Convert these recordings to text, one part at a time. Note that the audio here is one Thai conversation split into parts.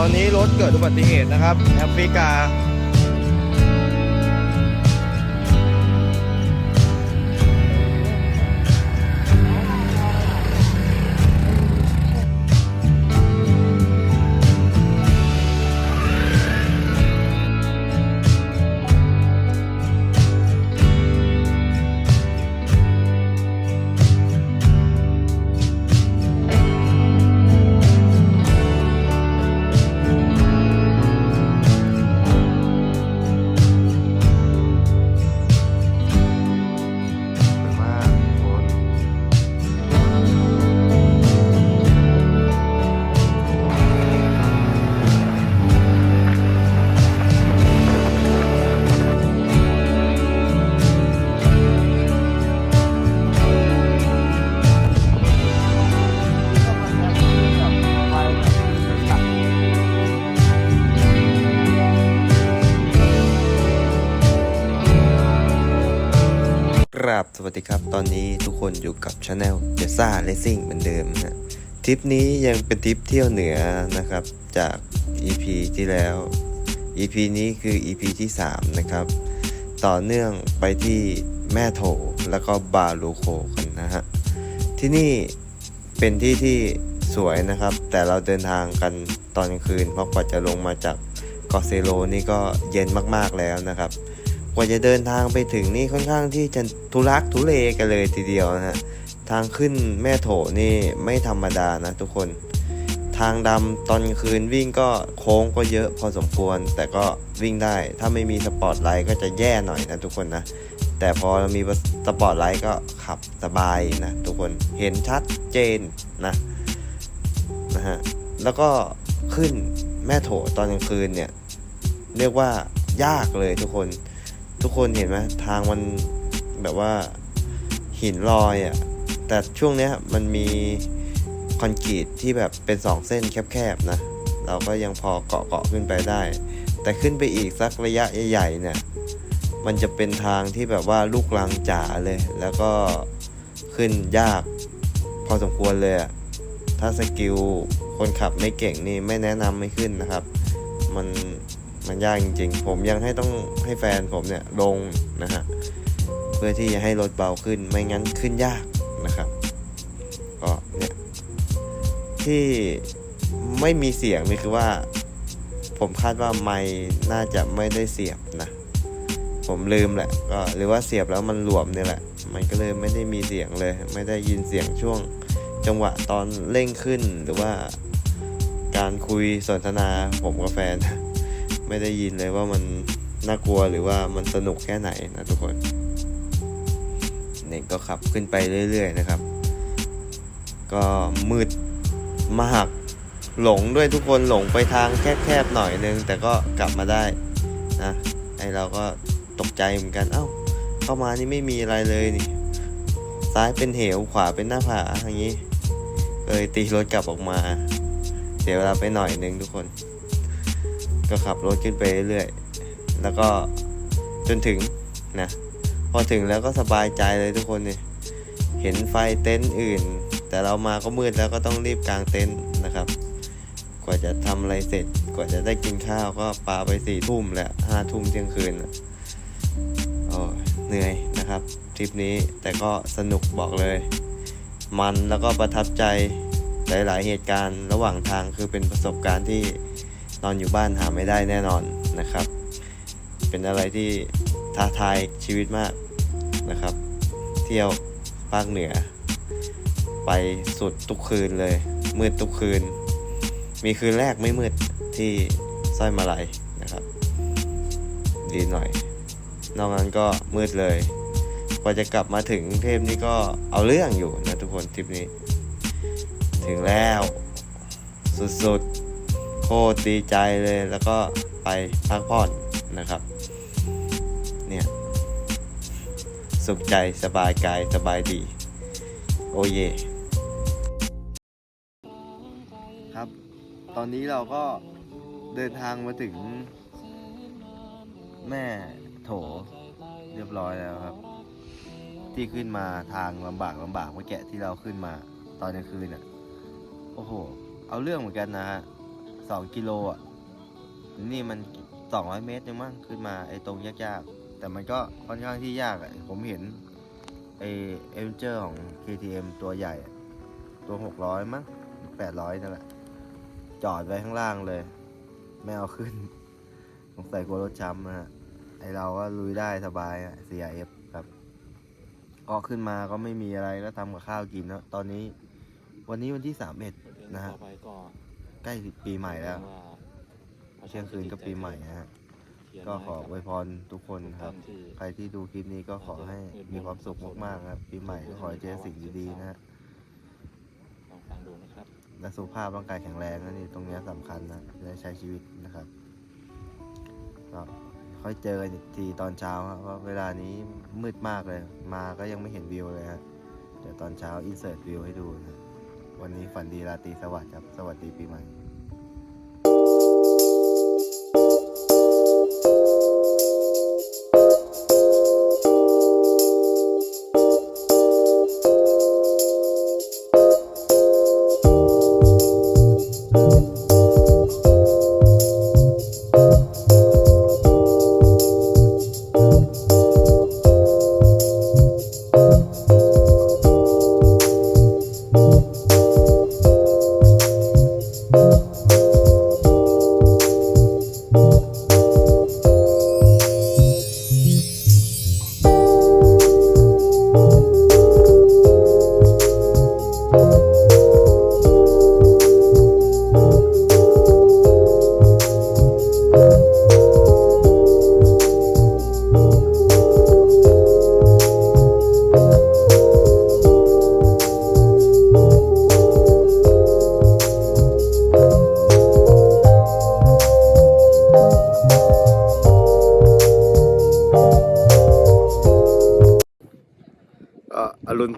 ตอนนี้รถเกิดอุบัติเหตุนะครับแอฟริกา ช anel เจซ่าเลสซิ่งเหมือนเดิมนะทริปนี้ยังเป็นทริปเที่ยวเหนือนะครับจาก EP ที่แล้ว EP นี้คือ EP ที่ 3 นะครับ ต่อเนื่องไปที่แม่โถแล้วก็บาลูโคกันนะฮะ ที่นี่เป็นที่ที่สวยนะครับ แต่เราเดินทางกันตอนคืน เพราะกว่าจะลงมาจากเกาะเซโลนี่ก็เย็นมากๆแล้วนะครับ กว่าจะเดินทางไปถึงนี่ค่อนข้างที่จะทุลักทุเลกันเลยทีเดียวนะฮะ ทางขึ้นแม่โถนี่ไม่ธรรมดานะทุกคน ทางดำตอนคืนวิ่งก็โค้งก็เยอะพอสมควร แต่ก็วิ่งได้ ถ้าไม่มีสปอร์ตไลท์ก็จะแย่หน่อยนะทุกคนนะ แต่พอมีสปอร์ตไลท์ก็ขับสบายนะทุกคน เห็นชัดเจนนะนะฮะ แล้วก็ขึ้นแม่โถตอนกลางคืนเนี่ย เรียกว่ายากเลยทุกคน ทุกคนเห็นไหมทางมันแบบว่าหินลอยอะ่ะ แต่ช่วงเนี้ยมันมีคอนกรีตที่แบบเป็นสองเส้นแคบๆนะ เราก็ยังพอเกาะเกาะขึ้นไปได้ แต่ขึ้นไปอีกสักระยะใหญ่ๆเนี่ย มันจะเป็นทางที่แบบว่าลูกลังจ๋าเลย แล้วก็ขึ้นยากพอสมควรเลย ถ้าสกิลคนขับไม่เก่งนี่ไม่แนะนำไม่ขึ้นนะครับ มันมันยากจริงๆ ผมยังให้ต้องให้แฟนผมเนี่ยลงนะฮะ เพื่อที่จะให้รถเบาขึ้น ไม่งั้นขึ้นยาก ที่ไม่มีเสียงนี่คือว่า ผมคาดว่าไม่น่าจะไม่ได้เสียบนะ ผมลืมแหละก็หรือว่าเสียบแล้วมันหลวมเนี่ยแหละ มันก็เลยไม่ได้มีเสียงเลย ไม่ได้ยินเสียงช่วง จังหวะตอนเร่งขึ้นหรือว่าการคุยสนทนาผมกับแฟน ไม่ได้ยินเลยว่ามันน่ากลัวหรือว่ามันสนุกแค่ไหนนะทุกคนเนี่ยก็ขับขึ้นไปเรื่อย ๆ นะครับ ก็มืด มาก หลงด้วยทุกคนหลงไปทางแคบๆหน่อยนึง แต่ก็กลับมาได้นะไอเราก็ตกใจเหมือนกันเอ้า เข้ามานี่ไม่มีอะไรเลยนี่ ซ้ายเป็นเหวขวาเป็นหน้าผาอย่างนี้เลยตีรถกลับออกมา เสียเวลาไปหน่อยนึงทุกคน ก็ขับรถขึ้นไปเรื่อยๆแล้วก็จนถึงนะพอถึงแล้วก็สบายใจเลยทุกคนเนี่ยเห็นไฟเต็นท์อื่น แต่เรามาก็มืดแล้วก็ต้องรีบกางเต็นท์นะครับ กว่าจะทำอะไรเสร็จ กว่าจะได้กินข้าวก็ปาไปสี่ทุ่มแล้วห้าทุ่มเที่ยงคืนโอ้เหนื่อยนะครับทริปนี้แต่ก็สนุกบอกเลย มันแล้วก็ประทับใจหลาย ๆ เหตุการณ์ระหว่างทางคือเป็นประสบการณ์ที่นอนอยู่บ้านหาไม่ได้แน่นอนนะครับ เป็นอะไรที่ท้าทายชีวิตมากนะครับ เที่ยวภาคเหนือ ไปสุดทุกคืนเลย มืดทุกคืน มีคืนแรกไม่มืดที่สร้อยมาลัยนะครับ ดีหน่อย นอกนั้นก็มืดเลยกว่าจะกลับมาถึงเทพนี่ก็เอาเรื่องอยู่นะทุกคนทริปนี้ ถึงแล้ว สุดๆโคตรดีใจเลยแล้วก็ไปพักผ่อนนะครับ เนี่ยสุขใจสบายกายสบายดี โอเย ตอนนี้เราก็เดินทางมาถึงแม่โถเรียบร้อยแล้วครับ ที่ขึ้นมาทางลำบากลำบากเมื่อแกะที่เราขึ้นมาตอนกลางคืนอะ โอ้โห เอาเรื่องเหมือนกันนะฮะสองกิโลอะ นี่มันสองร้อยเมตรยังมั้งขึ้นมาไอ้ตรงยากๆ แต่มันก็ค่อนข้างที่ยากอะ ผมเห็นไอ้เอเวนเจอร์ของ KTM ตัวใหญ่ ตัวหกร้อยมั้งแปดร้อยนั่นแหละ จอดไว้ข้างล่างเลย ไม่เอาขึ้นสงสัยกลัวรถช้ำนะฮะไอเราก็ลุยได้สบายอะ CRF ครับก็ขึ้นมาก็ไม่มีอะไรก็ทำกับข้าวกินแล้วตอนนี้ วันนี้วันที่สามเอ็ดนะฮะต่อไปก็ใกล้ปีใหม่แล้วว่าเที่ยงคืนก็ปีใหม่นะฮะเขียนก็ขออไว้วยพรทุกคนทุกครัท่าบนที่ใครที่ดูคลิปนี้ก็ขอให้มีความสุขมากๆครับปีใหม่ก็ขอให้เจอสิ่งดีๆนะฮะ ลองฟังดูนะครับ และสุขภาพร่างกายแข็งแรงนะนี่ตรงนี้สำคัญนะจะได้ใช้ชีวิตนะครับก็ค่อยเจอกันอีกทีตอนเช้าครับเพราะเวลานี้มืดมากเลย มาก็ยังไม่เห็นวิวเลยฮะเดี๋ยวตอนเช้าอินเสิร์ตวิวให้ดูนะวันนี้ฝันดีราตรีสวัสดิ์ครับ สวัสดีปีใหม่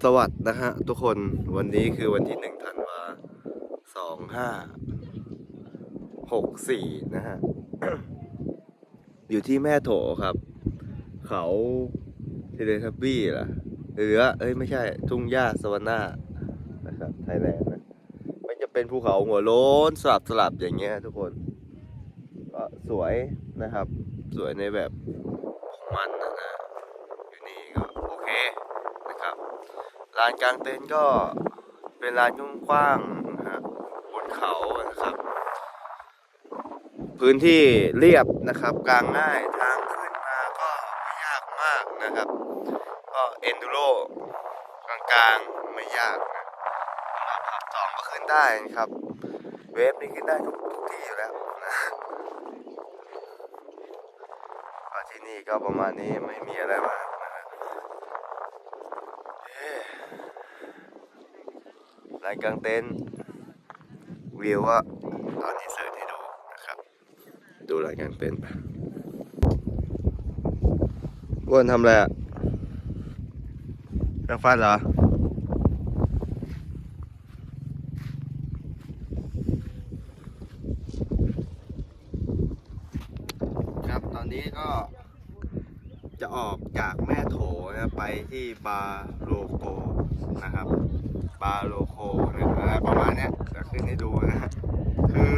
สวัสดิ์นะฮะทุกคนวันนี้คือวันที่หนึ่งธันวาสองห้าหกสี่นะฮะ อยู่ที่แม่โถครับ เขาเทเลทับบี้ล่ะหรือว่าเอ้ยไม่ใช่ ทุ่งหญ้าสวาน่านะครับไทยแลนด์นะมันจะเป็นภูเขาหัวโล้นสลับสลับอย่างเงี้ยทุกคนก็สวยนะครับ สวยในแบบของมันนะนะอยู่นี่ก็โอเคนะครับลานกลางเต็นท์ก็เป็นลานกว้างๆนะฮะบนเขานะครับ พื้นที่เรียบนะครับ กลางง่ายทางขึ้นมาก็ไม่ยากมากนะครับ ก็เอนดูโรกลางๆไม่ยากนะสำหรับขับสองก็ขึ้นได้นะครับ เวฟนี่ขึ้นได้ทุกที่อยู่แล้วนะก็ที่นี่ก็ประมาณนี้ไม่มีอะไรมากนะฮะเอ๊ะลานกลางเต็นท์วิวก็ตอนนี้เสิร์ให้ดูนะครับ ดูรายการเป็นไปอ้วนทำอะไรอะแปรงฟันเหรอครับตอนนี้ก็จะออกจากแม่โถนะไปที่บาโลโกนะครับ บาโลโคนะครับประมาณเนี้ยจะขึ้นให้ดูนะคือ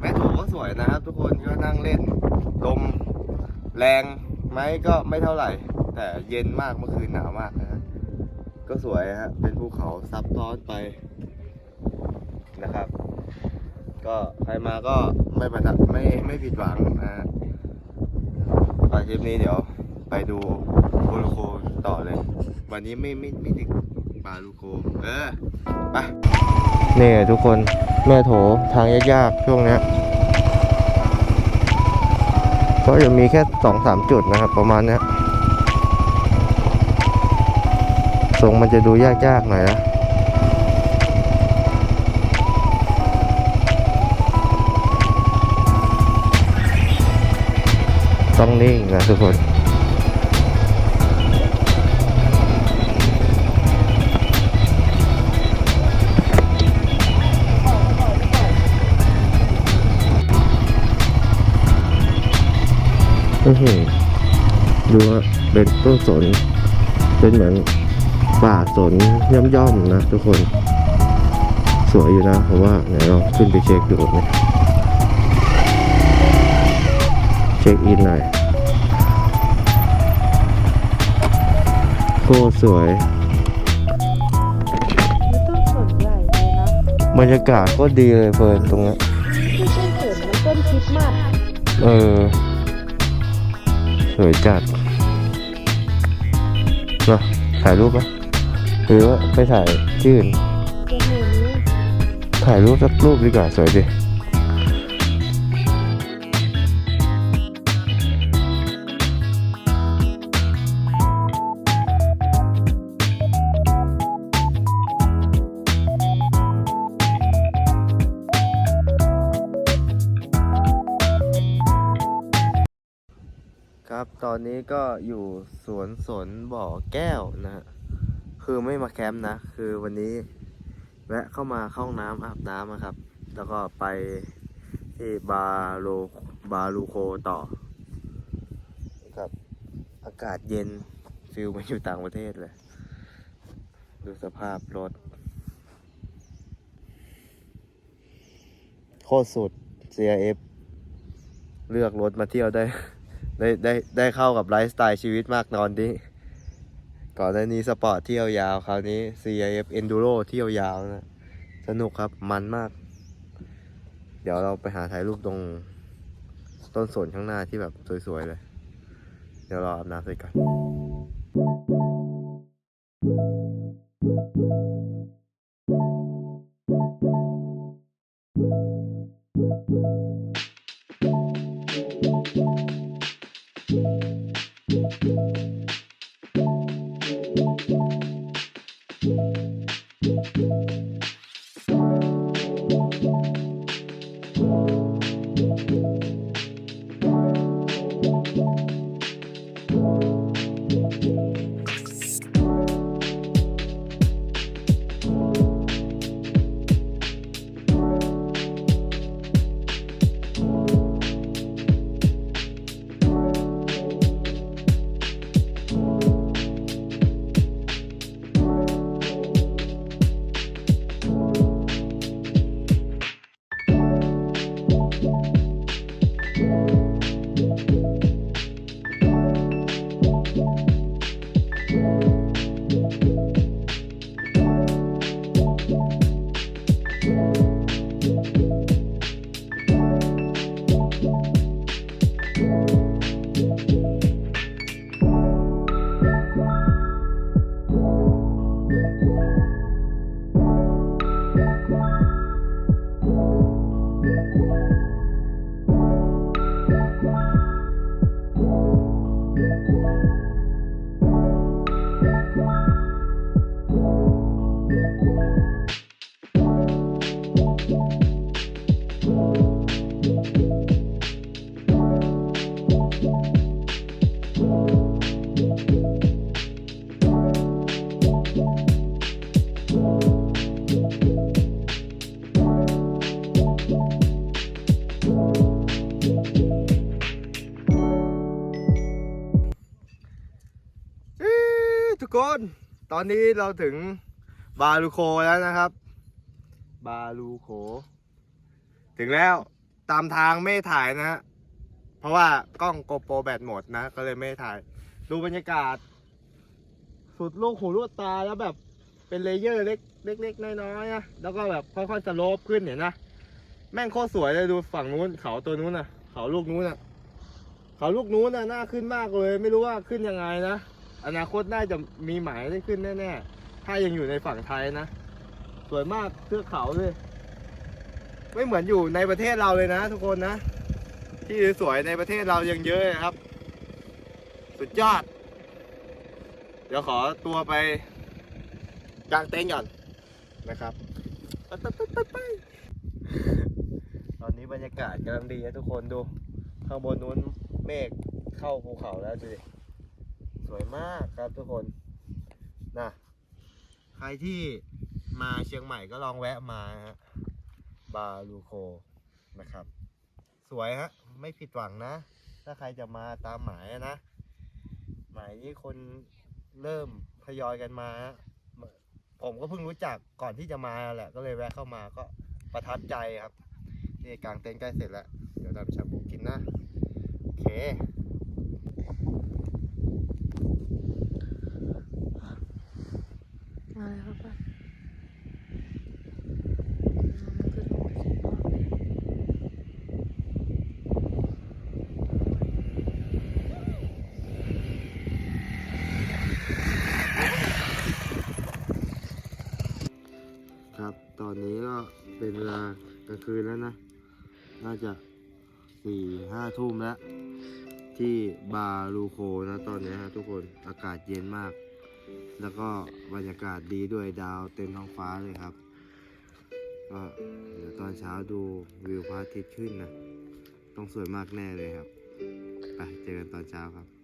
แม่โถก็สวยนะครับ ทุกคนก็นั่งเล่นลมแรงไหมก็ไม่เท่าไหร่ แต่เย็นมากเมื่อคืนหนาวมากนะฮะก็สวยฮะเป็นภูเขาซับซ้อนไปนะครับ ก็ใครมาก็ไม่ประทับไม่ไม่ผิดหวังนะฮะคลิปนี้เดี๋ยวไปดูบลโคต่อเลย วันนี้ไม่ไม่ไม่ถึงาลูโคเออไปนี่ทุกคนแม่โถทางยากๆช่วงเนี้ยก็จะมีแค่สองสามจุดนะครับ ประมาณเนี้ยทรงมันจะดูยากๆหน่อยนะต้องนิ่งนะทุกคน อื้อหือดูว่าเป็นต้นสน เป็นเหมือนป่าสนย่อมๆนะทุกคน สวยอยู่นะผมว่าไหนลองขึ้นไปเช็คดูเนี่ยเช็คอินหน่อยโคตรสวย ต้นสนใหญ่เลยนะบรรยากาศก็ดีเลยเฟิร์นตรงเนี้ยไม่ใช่สนมันต้นคริสต์มาส เออส วยจัดเนาะถ่ายรูปไหมหรือว่าไปถ่ายที่อื่นจะเห็นนี้ถ่ายรูปสักรูปดีกว่าสวยดิ ครันนี้ก็อยู่สวนสนบ่อแก้วนะฮะคือไม่มาแคมป์นะ คือวันนี้แวะเข้ามาเข้าห้องน้ำอาบน้ำนะครับ แล้วก็ไปที่บาโลบาลูโคต่อครับอากาศเย็นฟิลเหมันอยู่ต่างประเทศเลย ดูสภาพรถ โคตรสุด CRF เลือกรถมาเที่ยวได้ ได้ได้ได้เข้ากับไลฟ์สไตล์ชีวิตมากตอนนี้ก่อนหน้านี้สปอร์ตเที่ยวยาวคราวนี้ CIF Enduro เที่ยวยาวนะสนุกครับมันมาก เดี๋ยวเราไปหาถ่ายรูปตรงต้นสนข้างหน้าที่แบบสวยๆเลย เดี๋ยวรออาบน้ำเสร็จกัน ตอนนี้เราถึงบาลูโคแล้วนะครับ บาลูโค ถึงแล้วตามทางไม่ถ่ายนะฮะเพราะว่ากล้องโกโปรแบตหมดนะ ก็เลยไม่ถ่าย ดูบรรยากาศ สุดลูกหูลูกตาแล้วแบบเป็นเลเยอร์เล็กเล็กๆน้อยๆนะแล้วก็แบบค่อยๆสโลปขึ้นเห็นนะแม่งโคตรสวยเลยดูฝั่งนู้นเขาตัวนู้นน่ะ เขาลูกนู้นน่ะ เขาลูกนู้นน่ะน่าขึ้นมากเลย ไม่รู้ว่าขึ้นยังไงนะ อนาคตน่าจะมีหมายได้ขึ้นแน่ๆ ถ้ายังอยู่ในฝั่งไทยนะ สวยมากเทือกเขาเลย ไม่เหมือนอยู่ในประเทศเราเลยนะ ทุกคนนะ ที่สวยในประเทศเรายังเยอะครับ สุดยอด เดี๋ยวขอตัวไปกางเต็นท์ก่อนนะครับ ตอนนี้บรรยากาศกำลังดีนะทุกคนดู ข้างบนนู้นเมฆเข้าภูเขาแล้วดูดิ วยมากครับทุกคนนะใครที่มาเชียงใหม่ก็ลองแวะมาฮะบาลูโคนะครับ สวยฮะไม่ผิดหวังนะ ถ้าใครจะมาตามหมายนะ หมายนี้คนเริ่มทยอยกันมา ผมก็เพิ่งรู้จักก่อนที่จะมาแหละ ก็เลยแวะเข้ามาก็ประทับใจครับ นี่กางเต็นท์ใกล้เสร็จแล้ว เดี๋ยวทำชาบูกินนะ โอเค เครับครับ ตอนนี้ก็เป็นเวลากลางคืนแล้วนะ น่าจะสี่ห้าทุ่มแล้ว ที่บาลูโคนะ ตอนนี้ฮะทุกคน อากาศเย็นมาก แล้วก็บรรยากาศดีด้วยดาวเต็มท้องฟ้าเลยครับ ก็เดี๋ยวตอนเช้าดูวิวพระอาทิตย์ขึ้นนะ ต้องสวยมากแน่เลยครับ ไปเจอกันตอนเช้าครับ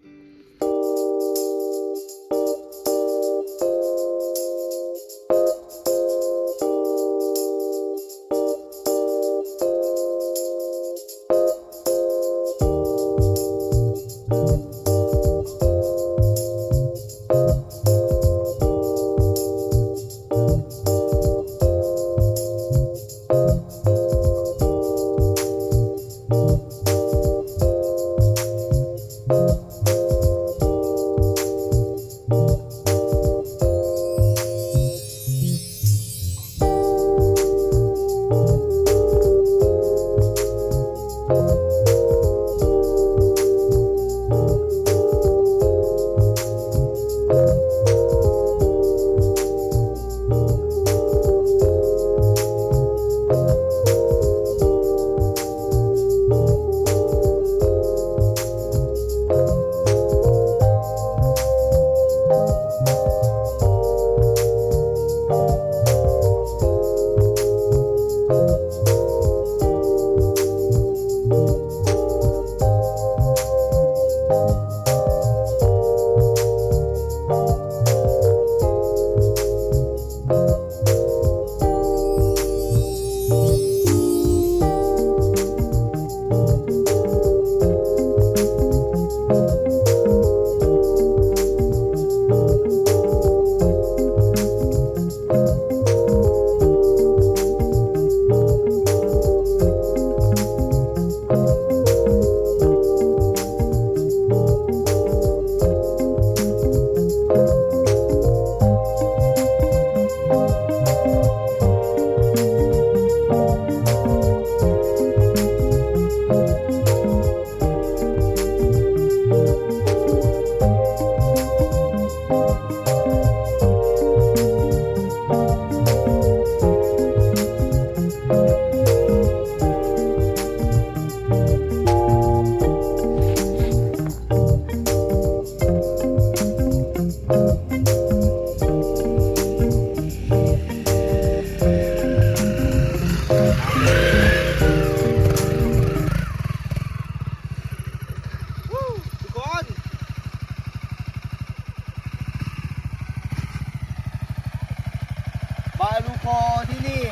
บาลูโคที่นี่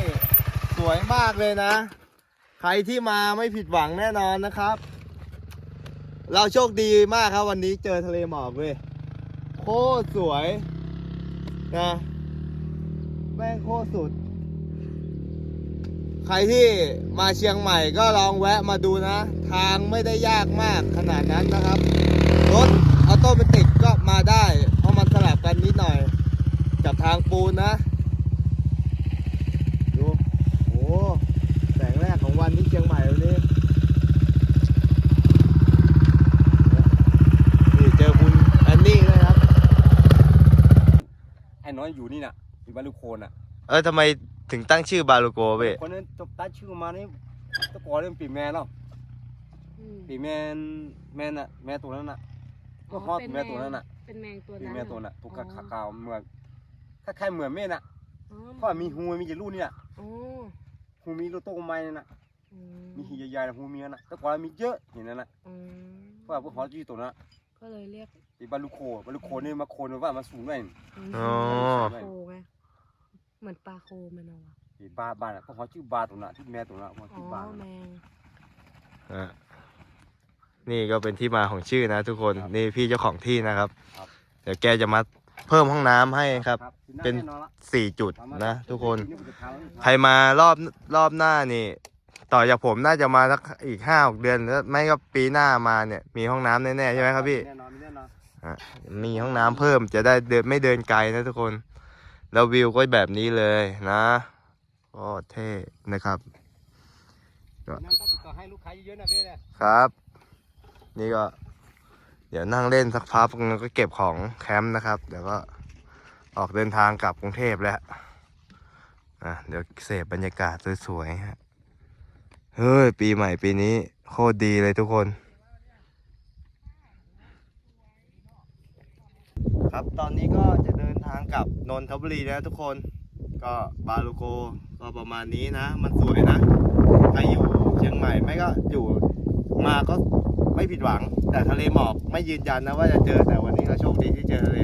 สวยมากเลยนะ ใครที่มาไม่ผิดหวังแน่นอนนะครับ เราโชคดีมากครับวันนี้เจอทะเลหมอกเว้ยโคตรสวยนะแม่งโคตรสุด ใครที่มาเชียงใหม่ก็ลองแวะมาดูนะ ทางไม่ได้ยากมากขนาดนั้นนะครับ รถออโตเมติกก็มาได้ เพราะมันสลับกันนิดหน่อย กับทางปูนนะ ดูโอ้แสงแรกของ วันที่เชียงใหม่วันนี้นี่เจอคุณแอนนี่เลยครับไอ้น้อยอยู่นี่น่ะอยู่บ้านลูกโคนน่ะเออทำไมถึงตั้งชื่อบาลูโกเว้ยคนนั้นจบตัดชื่อมานี่ตะกอนเรื่องปีแม่เนาะอืมปีแมนแม่น่ะแม่ตัวนั้นน่ะก็ฮอดแม่ตัวนั้นน่ะเป็นแมงตัวปีนั้นแม่ตัวน่ะทุกอ๋อขากาวเหมือนคล้ายๆเหมือนแม่น่ะอ๋อเพราะว่ามีหูมีจะรูนี่น่ะอ๋อหูมีรูโตกไม้น่ะอื มมีหีใหญ่ๆนะหูมีน่ะแตะกอนมีเยอะเห็นนั่นน่ะอืมเพราะว่าพวกฮอดอยู่ตัวนั้นน่ะก็เลยเรียกปีบ้านลูกโคบ้านลูกโคนี่มาโคนว่ามาสูงหน่อยมอ๋อปลาโคไงเหมือนปลาโคมันเอาอะปีบ้านบ้านน่ะเพราะฮอดชื่อบาตัวน่ะที่แม่ตัวน่ะเพราะอ๋ชื่ออบาแมงอะนี่ก็เป็นที่มาของชื่อนะทุกคนครับนี่พี่เจ้าของที่นะครับ ครับ เดี๋ยวแกจะมาเพิ่มห้องน้ำให้ครับที่เป็นแน่นอนละสี่จุดตามมานะทุกคนนี่มันจะเท้าใครมารอบรอบหน้านี่ ต่อจากผมน่าจะมาสักอีกห้าหกเดือนแล้วไม่ก็ปีหน้ามาเนี่ย มีห้องน้ำแน่ๆใช่ไหมครับพี่แน่นอนมีแน่นอนมีห้องน้ำเพิ่มจะได้เดินไม่เดินไกลนะทุกคน แล้ววิวก็แบบนี้เลยนะก็เท่นะครับ น้ำต้องติดต่อให้ลูกค้าเยอะๆนะพี่เนี่ยครับ นี่ก็ เดี๋ยวนั่งเล่นสักพักแล้วก็เก็บของแคมป์นะครับ เดี๋ยวก็ออกเดินทางกลับกรุงเทพแล้วอะเดี๋ยวเสพบรรยากาศสวยๆฮะ เฮ้ย ปีใหม่ปีนี้ โคตรดีเลยทุกคน ครับตอนนี้ก็จะเดินทางกลับนนทบุรีแล้วทุกคนก็บาลูโกก็ประมาณนี้นะ มันสวยนะใครอยู่เชียงใหม่ไม่ก็อยู่มาก็ไม่ผิดหวัง แต่ทะเลหมอกไม่ยืนยันนะว่าจะเจอแต่วันนี้เราโชคดีที่เจอทะเล